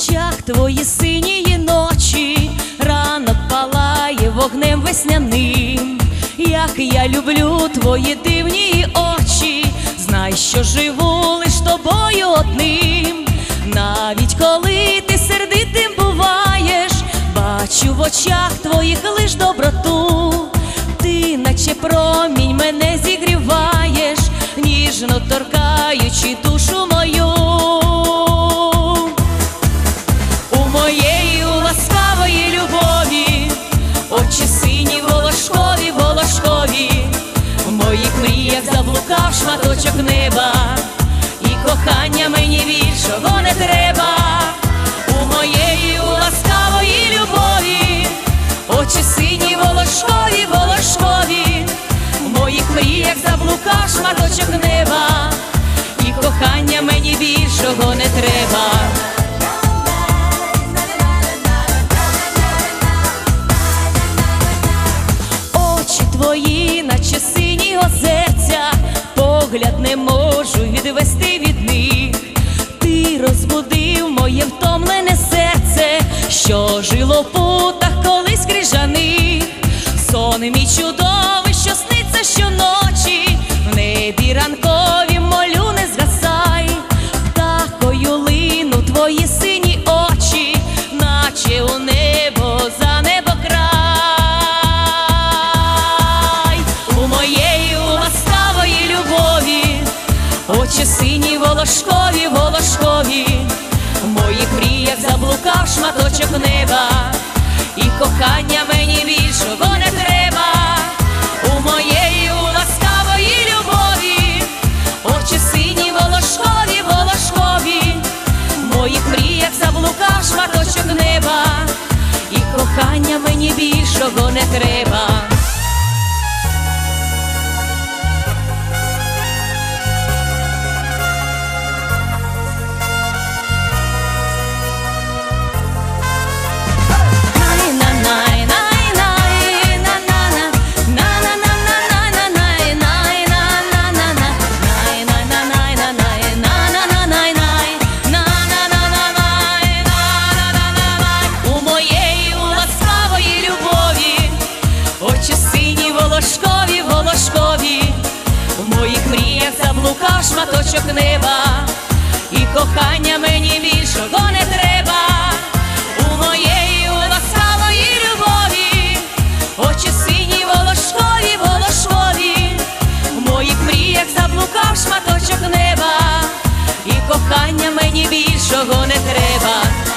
очах твої синії ночі, ранок палає вогнем весняним. Як я люблю твої дивні очі, знай, що живу лиш тобою одним. Навіть коли ти сердитим буваєш, бачу в очах твоїх лиш доброту. Ти, наче промінь, мене зігріваєш, ніжно торкаючи душу неба, і кохання мені більшого не треба. У моєї у ласкавої любові, очі сині волошкові, волошкові, в моїх мріях заблукав шматочок неба, і кохання мені більшого не треба. Що путах колись крижаних. Сон мій чудовий, що сниться щоночі, в небі ранкові молю не згасай, птахою лину твої сині очі, наче у небо за небо край. У моєї ласкавої любові, очі сині волошкові, волошкові, в моїх мріях заблукав шматочок моїх мріях заблукав шматочок неба, і кохання мені більшого не треба. Шматочок неба, і кохання мені більшого не треба. У моєї у ласкавої любові, очі сині волошкові, волошкові, в моїх мріях заблукав шматочок неба, і кохання мені більшого не треба.